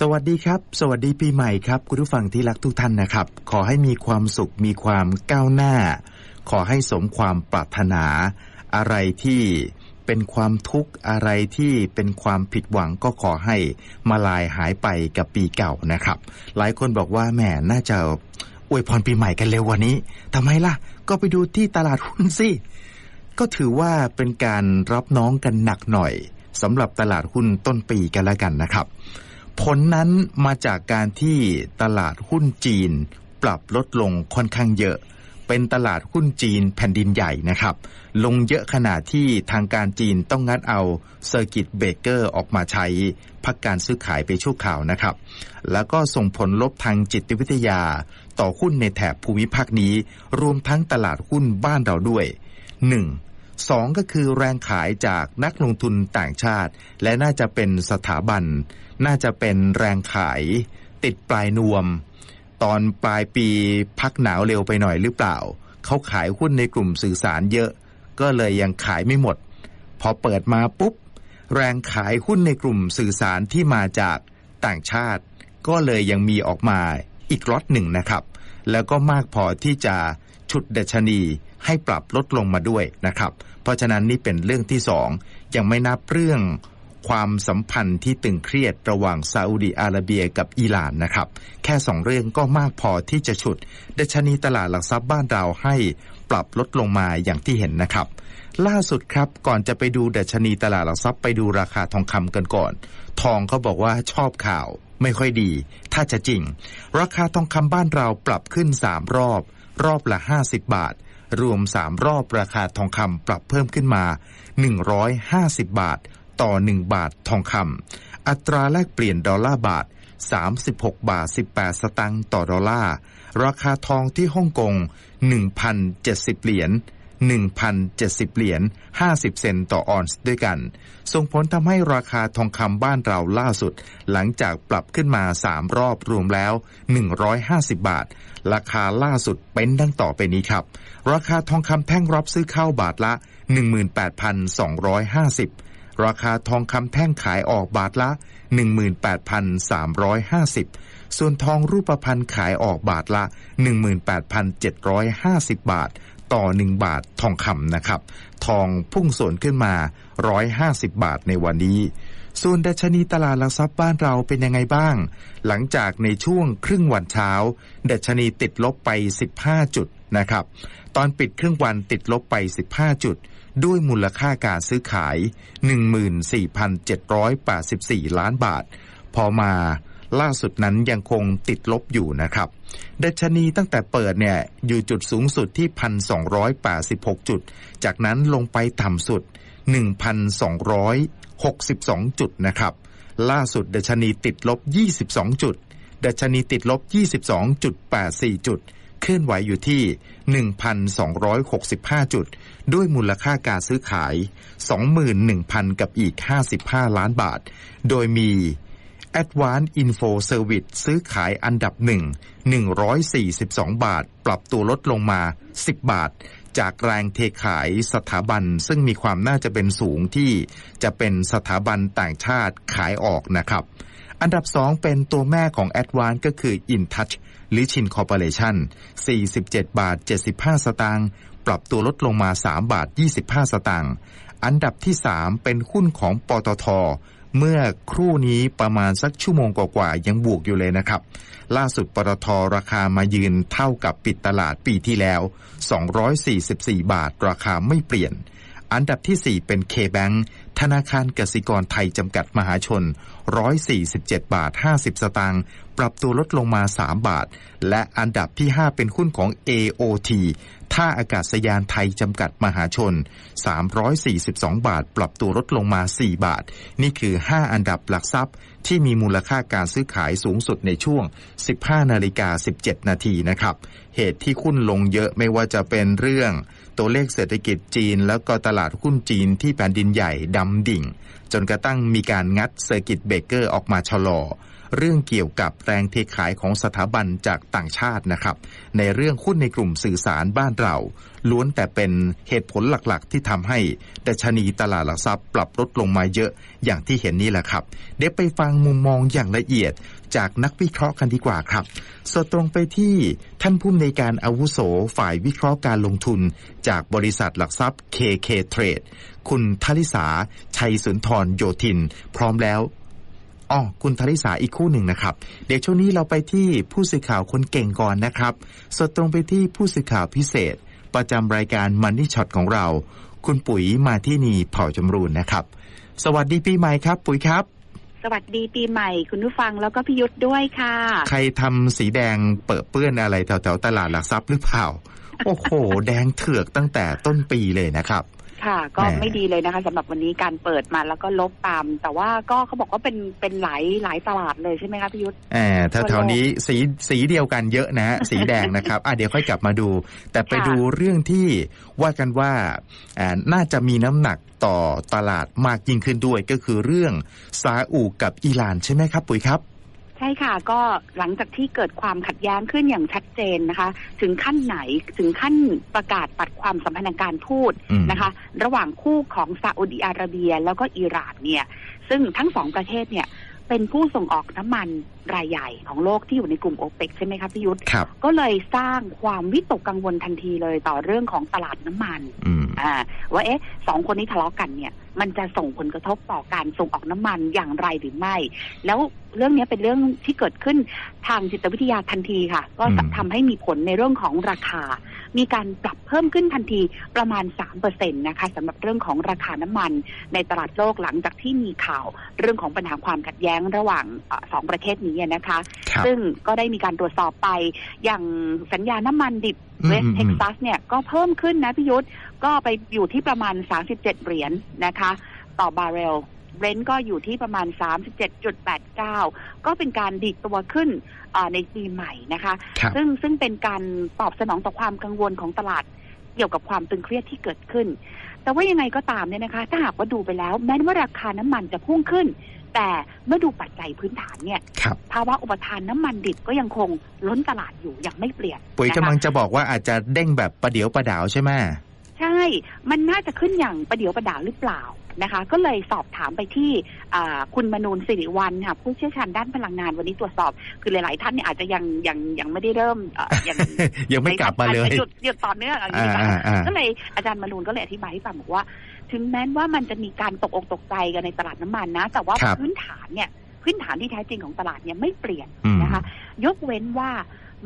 สวัสดีครับ สวัสดีปีใหม่ครับ คุณผู้ฟังที่รักทุกท่านนะครับ ขอให้มีความสุขมีความก้าวหน้า ขอให้สมความปรารถนา อะไรที่เป็นความทุกข์อะไรที่เป็นความผิดหวังก็ขอให้มาลายหายไปกับปีเก่านะครับ หลายคนบอกว่าแหมน่าจะอวยพรปีใหม่กันเร็ววันนี้ทำไมล่ะ ก็ไปดูที่ตลาดหุ้นสิก็ถือว่าเป็นการรับน้องกันหนักหน่อยสำหรับตลาดหุ้นต้นปีกันแล้วกันนะครับ ผลนั้นมาจากการที่ตลาดหุ้นจีนปรับลดลงค่อนข้างเยอะ เป็นตลาดหุ้นจีนแผ่นดินใหญ่นะครับ ลงเยอะขนาดที่ทางการจีนต้องงัดเอาเซอร์กิตเบเกอร์ออกมาใช้พักการซื้อขายไปชั่วคราวนะครับ แล้วก็ส่งผลลบทางจิตวิทยา ต่อหุ้นในแถบภูมิภาคนี้ รวมทั้งตลาดหุ้นบ้านเราด้วย 1. สองก็คือแรงขายจากนักลงทุนต่างชาติ และน่าจะเป็นสถาบัน น่าจะเป็นแรงขายติดปลายนวม ตอนปลายปีพักหนาวเร็วไปหน่อยหรือเปล่า เขาขายหุ้นในกลุ่มสื่อสารเยอะ ก็เลยยังขายไม่หมด พอเปิดมาปุ๊บ แรงขายหุ้นในกลุ่มสื่อสารที่มาจากต่างชาติ ก็เลยยังมีออกมาอีกล็อตหนึ่งนะครับ แล้วก็มากพอที่จะ ฉุดดัชนีให้ปรับลดลงมาด้วยนะครับ เพราะฉะนั้นนี่เป็นเรื่องที่สองยังไม่นับเรื่องความสัมพันธ์ที่ตึงเครียดระหว่างซาอุดีอาระเบียกับอิหร่านนะครับ แค่สองเรื่องก็มากพอที่จะฉุดดัชนีตลาดหลักทรัพย์บ้านเราให้ปรับลดลงมาอย่างที่เห็นนะครับ ล่าสุดครับก่อนจะไปดูดัชนีตลาดหลักทรัพย์ไปดูราคาทองคำกันก่อน ทองเขาบอกว่าชอบข่าวไม่ค่อยดี ถ้าจะจริง ราคาทองคำบ้านเราปรับขึ้น 3 รอบ รอบละ 50 บาท รวม 3 รอบราคาทองคำปรับเพิ่มขึ้นมา 150 บาท ต่อ 1 บาททองคำอัตราแลกเปลี่ยนดอลลาร์บาท 36 บาท 18 สตังค์ต่อดอลลาร์ ราคาทองที่ฮ่องกง 1,070 เหรียญ 1,070 เหรียญ 50 เซนต์ต่อออนซ์ด้วยกัน ส่งผลทำให้ราคาทองคำบ้านเราล่าสุด หลังจากปรับขึ้นมา 3 รอบรวมแล้ว 150 บาท ราคาล่าสุดเป็นดังต่อไปนี้ครับ ราคาทองคำแท่งรับซื้อเข้าบาทละ 18,250 ราคาทองคำแท่งขายออกบาทละ 18,350 ส่วนทองรูปพรรณขายออกบาทละ 18,750 บาท ต่อ 1 บาททองคำนะครับ ทองพุ่งสวนขึ้นมา 150 บาทในวันนี้ ส่วนดัชนีตลาดหลักทรัพย์บ้านเราเป็นยังไงบ้าง หลังจากในช่วงครึ่งวันเช้าดัชนีติดลบไป 15 จุดนะครับ ตอนปิดครึ่งวันติดลบไป 15 จุด ด้วยมูลค่าการซื้อขาย 14,784 ล้านบาท พอมา ล่าสุดนั้นยังคงติดลบอยู่นะครับดัชนีตั้งแต่เปิดเนี่ยอยู่จุดสูงสุดที่ 1,286 จุด จากนั้นลงไปต่ำสุด 1,262 จุดนะครับล่าสุดดัชนีติดลบ 22 จุดดัชนีติดลบ 22.84 จุด เคลื่อนไหวอยู่ที่ 1,265 จุด ด้วยมูลค่าการซื้อขาย 21,000 กับอีก 55 ล้านบาท โดยมี Advanced Info Service ซื้อขายอันดับหนึ่ง142 บาท ปรับตัวลดลงมา 10 บาท จากแรงเทขายสถาบัน ซึ่งมีความน่าจะเป็นสูงที่จะเป็นสถาบันต่างชาติขายออกนะครับ อันดับ 2 เป็นตัวแม่ของ a d v a n c e ก็คือ InTouch หรือชินคอร์ปอเรชั่น47 บาท 75 สตางค์ปรับตัวลดลงมา 3 บาท 25 สตางค์อันดับที่ 3 เป็นหุ้นของปตท เมื่อครู่นี้ประมาณสักชั่วโมงกว่าๆยังบวกอยู่เลยนะครับ ล่าสุดปตทราคามายืนเท่ากับปิดตลาดปีที่แล้ว 244 บาท ราคาไม่เปลี่ยน อันดับที่ 4 เป็น K-Bank ธนาคารกสิกรไทยจำกัดมหาชน 147 บาท 50 สตางค์ ปรับตัวลดลงมา 3 บาท และอันดับที่ 5 เป็นหุ้นของ AOT ท่าอากาศยานไทยจำกัดมหาชน 342 บาท ปรับตัวลดลงมา 4 บาท นี่คือ 5 อันดับหลักทรัพย์ที่มีมูลค่าการซื้อขายสูงสุดในช่วง 15 นาฬิกา 17 นาทีนะครับ เหตุที่หุ้นลงเยอะไม่ว่าจะเป็นเรื่อง ตัวเลขเศรษฐกิจจีน แล้วก็ตลาดหุ้นจีนที่แผ่นดินใหญ่ดำดิ่ง จนกระทั่งมีการงัดเซอร์กิตเบเกอร์ออกมาชะลอ เรื่องเกี่ยวกับแรงเทขายของสถาบันจากต่างชาตินะครับ ในเรื่องหุ้นในกลุ่มสื่อสารบ้านเรา ล้วนแต่เป็นเหตุผลหลักๆ ที่ทำให้ดัชนีตลาดหลักทรัพย์ปรับลดลงมาเยอะอย่างที่เห็นนี่แหละครับ เดี๋ยวไปฟังมุมมองอย่างละเอียดจากนักวิเคราะห์กันดีกว่าครับ สดตรงไปที่ท่านผู้อำนวยการอาวุโสฝ่ายวิเคราะห์การลงทุน จากบริษัทหลักทรัพย์ KK Trade คุณทลิสาชัยสุนทรโยธิน พร้อมแล้ว อ๋อคุณทลิสาอีกคู่หนึ่งนะครับ เดี๋ยวช่วงนี้เราไปที่ผู้สื่อข่าวคนเก่งก่อนนะครับ สดตรงไปที่ผู้สื่อข่าวพิเศษ ประจำรายการมันนี่ช็อตของเรา คุณปุ๋ยมาที่นีเผ่าจำรูนนะครับ สวัสดีปีใหม่ครับ ปุ๋ยครับสวัสดีปีใหม่คุณผู้ฟังแล้วก็พิยุทธ์ด้วยค่ะ ใครทำสีแดงเปิดเปื้อนอะไรแถวๆตลาดหลักทรัพย์หรือเปล่า โอ้โห แดงเถือกตั้งแต่ต้นปีเลยนะครับ ค่ะ ก็แหมไม่ดีเลยนะคะสำหรับวันนี้การเปิดมาแล้วก็ลบตาม แต่ว่าก็เขาบอกว่าเป็นเป็นหลายหลายตลาดเลยใช่ไหมคะพิยุทธ์แอบแถวๆนี้สีสีเดียวกันเยอะนะฮะสีแดงนะครับอะเดี๋ยวค่อยกลับมาดู แต่ไปค่ะดูเรื่องที่ว่ากันว่าอ่าน่าจะมีน้ำหนักต่อตลาดมากยิ่งขึ้นด้วยก็คือเรื่องซาอุกับอิหร่านใช่ไหมครับปุ๋ยครับใช่ค่ะก็หลังจากที่เกิดความขัดแย้งขึ้นอย่างชัดเจนนะคะ ถึงขั้นไหนถึงขั้นประกาศตัดความสัมพันธ์ทางการทูตอืมนะคะ ระหว่างคู่ของซาอุดิอาระเบียแล้วก็อิหร่านเนี่ย ซึ่งทั้งสองประเทศเนี่ยเป็นผู้ส่งออกน้ำมันรายใหญ่ของโลกที่อยู่ในกลุ่มโอเปกใช่ไหมคะพี่ยุทธครับก็เลยสร้างความวิตกกังวลทันทีเลยต่อเรื่องของตลาดน้ำมัน อืมอ่า ว่าเอ๊ะสองคนนี้ทะเลาะกันเนี่ย มันจะส่งผลกระทบต่อการส่งออกน้ำมันอย่างไรหรือไม่ แล้วเรื่องนี้เป็นเรื่องที่เกิดขึ้นทางจิตวิทยาทันทีค่ะ ก็อืมทำให้มีผลในเรื่องของราคา มีการปรับเพิ่มขึ้นทันทีประมาณ3%นะคะสำหรับเรื่องของราคาน้ำมัน ในตลาดโลกหลังจากที่มีข่าวเรื่องของปัญหาความขัดแย้งระหว่างเออสองประเทศนี้นะคะครับซึ่งก็ได้มีการตรวจสอบไปอย่างสัญญาน้ำมันดิบอืม เวสอืมเท็กซัสเนี่ยก็เพิ่มขึ้นนะพี่ยุทธก็ไปอยู่ที่ประมาณ 37 เหรียญนะคะ ต่อบาร์เรลเบรนท์ก็อยู่ที่ประมาณ 37.89 ก็เป็นการดีดตัวขึ้นเอ่อในปีใหม่นะคะครับซึ่งซึ่งเป็นการตอบสนองต่อความกังวลของตลาดเกี่ยวกับความตึงเครียดที่เกิดขึ้น แต่ว่ายังไงก็ตามเนี่ยนะคะ ถ้าหากว่าดูไปแล้ว แม้ว่าราคาน้ำมันจะพุ่งขึ้น แต่เมื่อดูปัจจัยพื้นฐานเนี่ยครับภาวะอุปทานน้ำมันดิบก็ยังคงล้นตลาดอยู่ยังไม่เปลี่ยนปุ๋ยนะคะกำลังจะบอกว่าอาจจะเด้งแบบประเดี๋ยวประดาวใช่ไหมใช่ มันน่าจะขึ้นอย่างประเดี๋ยวประดาวหรือเปล่านะคะ ก็เลยสอบถามไปที่อ่าคุณมนูนสิริวัลค่ะผู้เชี่ยวชาญด้านพลังงานวันนี้ตรวจสอบ คือหลาย ๆ ท่านเนี่ยอาจจะยังยังยังไม่ได้เริ่มเอ่อยังยังไม่กลับมาเลยหยุดหยุดต่อเนื่องอย่างนี้อ่าดีกว่าอ่าอ่าก็เลยอาจารย์มนูนก็เลยอธิบายให้ฟังบอกว่า ถึงแม้ว่ามันจะมีการตกอกตกใจกันในตลาดน้ำมันนะ แต่ว่าครับพื้นฐานเนี่ยพื้นฐานที่แท้จริงของตลาดเนี่ยไม่เปลี่ยนอืมนะคะ ยกเว้นว่า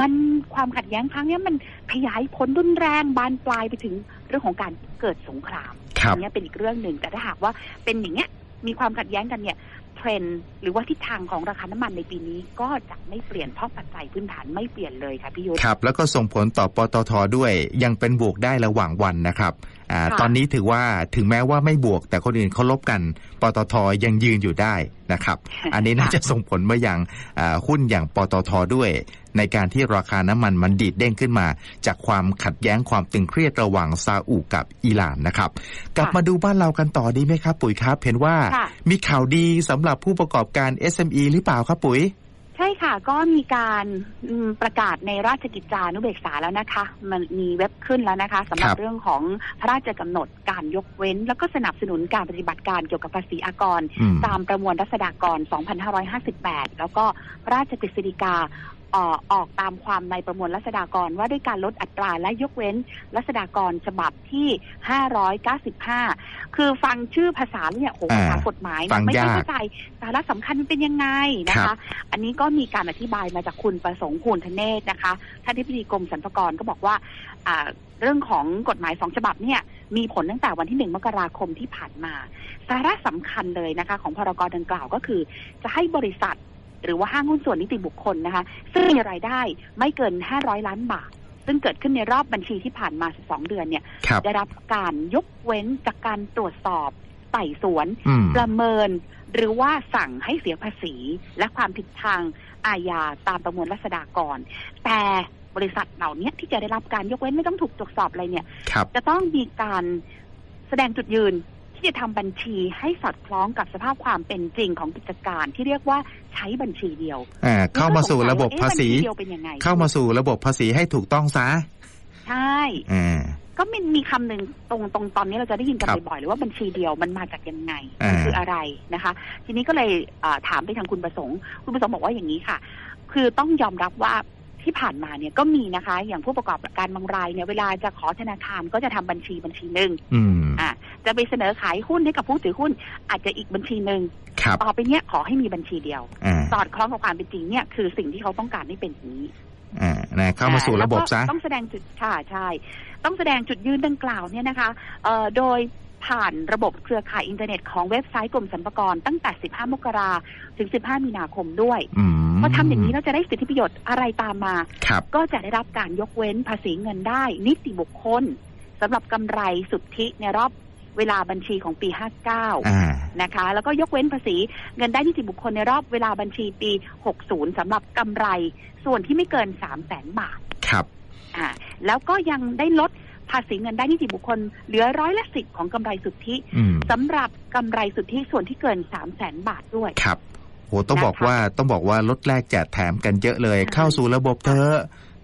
มันความขัดแย้งครั้งเนี้ยมันขยายผลรุนแรงบานปลายไปถึงเรื่องของการเกิดสงครามครับอันเนี้ยเป็นอีกเรื่องหนึ่งแต่ถ้าหากว่าเป็นอย่างเงี้ยมีความขัดแย้งกันเนี่ยเทรนด์หรือว่าทิศทางของราคาน้ำมันในปีนี้ก็จะไม่เปลี่ยนเพราะปัจจัยพื้นฐานไม่เปลี่ยนเลยค่ะพี่ยุทธครับ แล้วก็ส่งผลต่อปตทด้วยยังเป็นบวกได้ระหว่างวันนะครับ อ่าค่ะตอนนี้ถือว่าถึงแม้ว่าไม่บวก แต่คนอื่นเขาลบกันปตทยังยืนอยู่ได้นะครับ อันนี้น่าจะส่งผลมาอย่างอ่าหุ้นอย่างปตทด้วย ในการที่ราคาน้ำมันมันดีดเด้งขึ้นมา จากความขัดแย้งความตึงเครียดระหว่างซาอุกับอิหร่านนะครับ กลับมาดูบ้านเรากันต่อดีไหมครับ ปุ๋ยครับ เห็นว่าค่ะมีข่าวดีสำหรับผู้ประกอบการ SME หรือเปล่าครับปุ๋ยใช่ค่ะก็มีการอืมประกาศในราชกิจจานุเบกษาแล้วนะคะ มันมีเว็บขึ้นแล้วนะคะสำหรัครับบเรื่องของพระราชกำหนดการยกเว้น แล้วก็สนับสนุนการปฏิบัติการเกี่ยวกับภาษีอากรอืมตามประมวลรัษฎากร 2558 แล้วก็พระราชกฤษฎีกาเอ่อออกตามความในประมวลรัษฎากรว่าด้วยการลดอัตราและยกเว้นรัษฎากรฉบับที่ 595 คือฟังชื่อภาษาแล้วเนี่ยโอ้โหภาษากฎหมายฟัเนี่ยงไม่ยากเข้าใจสาระสำคัญมันเป็นยังไงนะครัคะบอันนี้ก็มีการอธิบายมาจากคุณประสงค์ภูลธเนศนะคะท่านที่ปดีกรมสรรพากรก็บอกว่าอ่าเรื่องของกฎหมายสองฉบับเนี่ยมีผลตั้งแต่วันที่หนึ่งมกราคมที่ผ่านมา สาระสำคัญเลยนะคะ ของพรกดังกล่าวก็คือ จะให้บริษัท หรือว่าห้างหุ้นส่วนนิติบุคคลนะคะ ซึ่งมีรายได้ไม่เกิน 500 ล้านบาท ซึ่งเกิดขึ้นในรอบบัญชีที่ผ่านมา 12 เดือนเนี่ยครับได้รับการยกเว้นจากการตรวจสอบไต่สวนอืมประเมิน หรือว่าสั่งให้เสียภาษี และความผิดทางอาญาตามประมวลรัษฎากร แต่บริษัทเหล่านี้ที่จะได้รับการยกเว้นไม่ต้องถูกตรวจสอบอะไรเนี่ยครับจะต้องมีการแสดงจุดยืน ที่จะทำบัญชีให้สอดคล้องกับสภาพความเป็นจริงของกิจการที่เรียกว่าใช้บัญชีเดียวอ่าเข้ามาสู่ระบบภาษีเอ๊บัญชีเดียวเป็นยังไงเข้ามาสู่ระบบภาษีให้ถูกต้องซะใช่อ่าก็มีมีคำหนึ่งตรงตรงตอนนี้เราจะได้ยินกันครับบ่อยๆเลยว่าบัญชีเดียวมันมาจากยังไงอ่ามัมันคืออะไรนะคะ ทีนี้ก็เลยเอ่อถามไปทางคุณประสงค์ คุณประสงค์บอกว่าอย่างนี้ค่ะ คือต้องยอมรับว่าที่ผ่านมาเนี่ยก็มีนะคะ อย่างผู้ประกอบการบางรายเนี่ยเวลาจะขอธนาคารก็จะทำบัญชีบัญชีหนึ่งอืมอะ จะไปเสนอขายหุ้นให้กับผู้ถือหุ้น อาจจะอีกบัญชีหนึ่งครับต่อไปเนี้ยขอให้มีบัญชีเดียวอ่าสอดคล้องกับความเป็นจริงเนี่ยคือสิ่งที่เขาต้องการให้เป็นอย่างนี้อ่านะเข้ามาสู่ระบบซะแล้วก็ต้องแสดงจุดค่ะใช่ ต้องแสดงจุดยืนดังกล่าวเนี่ยนะคะเอ่อโดยผ่านระบบเครือข่ายอินเทอร์เน็ตของเว็บไซต์กรมสรรพากรตั้งแต่ 15 มกราถึง 15 มีนาคมด้วยอืมพอทำอย่างนี้เราจะได้สิทธิประโยชน์อะไรตามมาครับก็จะได้รับการยกเว้นภาษีเงินได้ นิติบุคคลสำหรับกำไรสุทธิในรอบ เวลาบัญชีของปี 59อ่านะคะ แล้วก็ยกเว้นภาษีเงินได้นิติบุคคลในรอบเวลาบัญชีปี 60สำหรับกำไรส่วนที่ไม่เกิน 3 0 0แสนบาท ครับอ่าแล้วก็ยังได้ลดภาษีเงินได้นิติบุคคลเหลือร้อยละสิบของกำไรสุทธิอืมสำหรับกำไรสุทธิส่วนที่เกิน 3 0 0แสนบาทด้วยครับโหต้องนะคะบอกว่าต้องบอกว่าลดแรกแจกแถมกันเยอะเลยใช่เข้าสู่ระบบเธอะ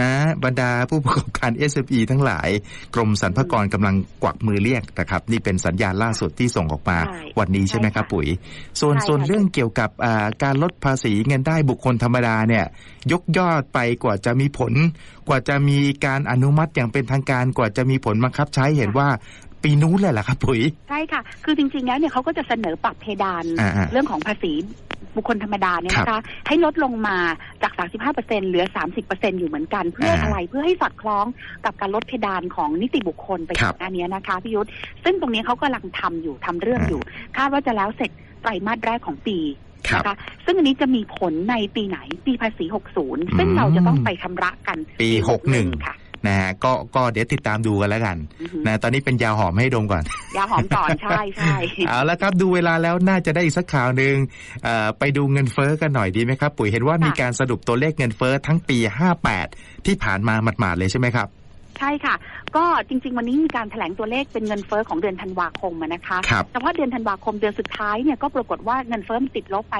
นะบรรดาผู้ประกอบการ SME ทั้งหลาย กรมสรรพากรกำลังกวักมือเรียกนะครับนี่เป็นสัญญาณล่าสุดที่ส่งออกมาใช่วันนี้ใช่ไหมครับใช่ค่ะปุ๋ย ส่วนใช่ค่ะส่วนเรื่องเกี่ยวกับอ่าการลดภาษีเงินได้บุคคลธรรมดาเนี่ยยกยอดไปกว่าจะมีผล กว่าจะมีการอนุมัติอย่างเป็นทางการกว่าจะมีผลบังคับใช้เห็นว่า ปีนู้นเลยแหละครับปุ๋ยใช่ค่ะ คือจริงๆแล้วเนี่ยเขาก็จะเสนอปรับเพดานอ่าๆเรื่องของภาษีบุคคลธรรมดาเนี่ยนะคะให้ลดลงมาจาก 35%เหลือ 30%อยู่เหมือนกัน เพื่ออะไรเพื่อให้สอดคล้องกับการลดเพดานของนิติบุคคลไปครัก่บอนหน้านี้นะคะพี่ยุทธซึ่งตรงนี้เขากำลังทำอยู่ทำเรื่องอ่าอยู่ คาดว่าจะแล้วเสร็จไตรมาสแรกของปีครับนะคะซึ่งอันนี้จะมีผลในปีไหนปีภาษี 60 ซึ่งอืมเราจะต้องไปชำระกันปี 61 ค่ะ นะฮะก็ก็เดี๋ยวติดตามดูกันแล้วกันอือฮึนะตอนนี้เป็นยาหอมให้ดมก่อน ยาหอมก่อนใช่ใช่เอาละครับดูเวลาแล้วน่าจะได้อีกสักข่าวหนึ่งเอ่อไปดูเงินเฟ้อกันหน่อยดีไหมครับ ปุ๋ยเห็นว่ามีการสรุปตัวเลขเงินเฟ้อทั้งปี 58 ที่ผ่านมาหมาดๆเลยใช่ไหมครับใช่ค่ะ ก็จริง ๆ วันนี้มีการแถลงตัวเลขเป็นเงินเฟ้อของเดือนธันวาคมอะนะคะครับเฉพาะเดือนธันวาคมเดือนสุดท้ายเนี่ยก็ปรากฏว่าเงินเฟ้อมันติดลบไป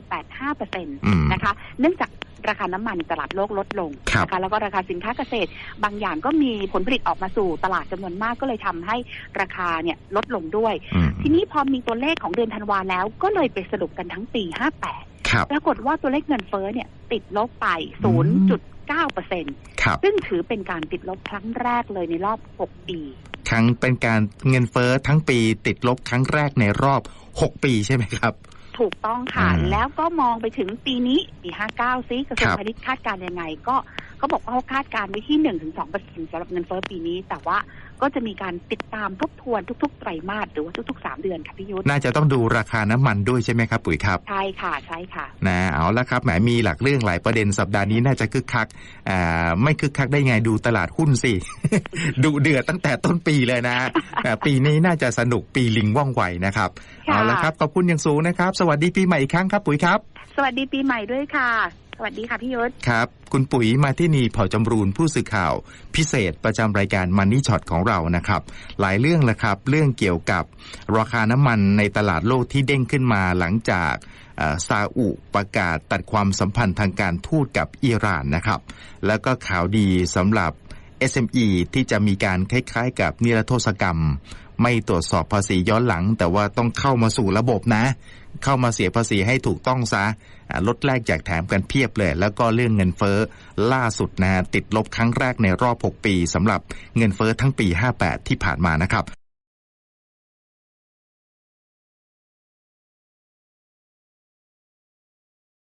0.85เปอร์เซ็นต์อืมนะคะ เนื่องจาก ราคาน้ำมันตลาดโลกลดลงครับนะคะแล้วก็ราคาสินค้าเกษตร บางอย่างก็มีผลผลิตออกมาสู่ตลาดจำนวนมากก็เลยทำให้ราคาเนี่ยลดลงด้วยอืมทีนี้พอมีตัวเลขของเดือนธันวาแล้ว ก็เลยไปสรุปกันทั้งปี 58ครับปรากฏว่าตัวเลขเงินเฟ้อเนี่ยติดลบไปอืม0.9เปอร์เซ็นต์ครับซึ่งถือเป็นการติดลบครั้งแรกเลยในรอบ 6 ปีครั้งเป็นการเงินเฟ้อทั้งปีติดลบครั้งแรกในรอบ 6 ปีใช่ไหมครับ ถูกต้องค่ะอืมแล้วก็มองไปถึงปีนี้ปี 59 ซิกระทรวงครับพาณิชย์คาดการณ์ยังไงก็ เขาบอกว่าเขาคาดการณ์ไว้ที่ 1-2เปอร์เซ็นต์สำหรับเงินเฟ้อปีนี้ แต่ว่าก็จะมีการติดตามทบทวนทุก ๆ ไตรมาสหรือว่าทุก ๆ 3 เดือนค่ะพี่ยุทธน่าจะต้องดูราคาน้ำมันด้วยใช่ไหมครับปุ๋ยครับ ใช่ค่ะใช่ค่ะนะเอาละครับแหมมีหลักเรื่องหลายประเด็นสัปดาห์นี้น่าจะคึกคักอ่าไม่คึกคักได้ไงดูตลาดหุ้นสิ ดูเดือดตั้งแต่ต้นปีเลยนะอ่าปีนี้น่าจะสนุกปีลิงว่องไวนะครับค่ะเอาละครับขอบคุณอย่างสูงนะครับ สวัสดีปีใหม่อีกครั้งครับปุ๋ยครับ สวัสดีปีใหม่ด้วยค่ะ สวัสดีค่ะพี่ยุทธครับ คุณปุ๋ยมาที่นีเผ่าจำรูนผู้สื่อข่าว พิเศษประจำรายการมันนี่ช็อตของเรานะครับ หลายเรื่องละครับ เรื่องเกี่ยวกับราคาน้ำมันในตลาดโลกที่เด้งขึ้นมาหลังจากซาอุประกาศตัดความสัมพันธ์ทางการทูตกับอิหร่านนะครับ แล้วก็ข่าวดีสำหรับ SME ที่จะมีการคล้ายๆ กับนิรโทษกรรม ไม่ตรวจสอบภาษีย้อนหลัง แต่ว่าต้องเข้ามาสู่ระบบนะ เข้ามาเสียภาษีให้ถูกต้องซะลดแลกแจกแถมกันเพียบเลย แล้วก็เรื่องเงินเฟ้อล่าสุดนะติดลบครั้งแรกในรอบ 6 ปีสำหรับเงินเฟ้อทั้งปี 58 ที่ผ่านมานะครับ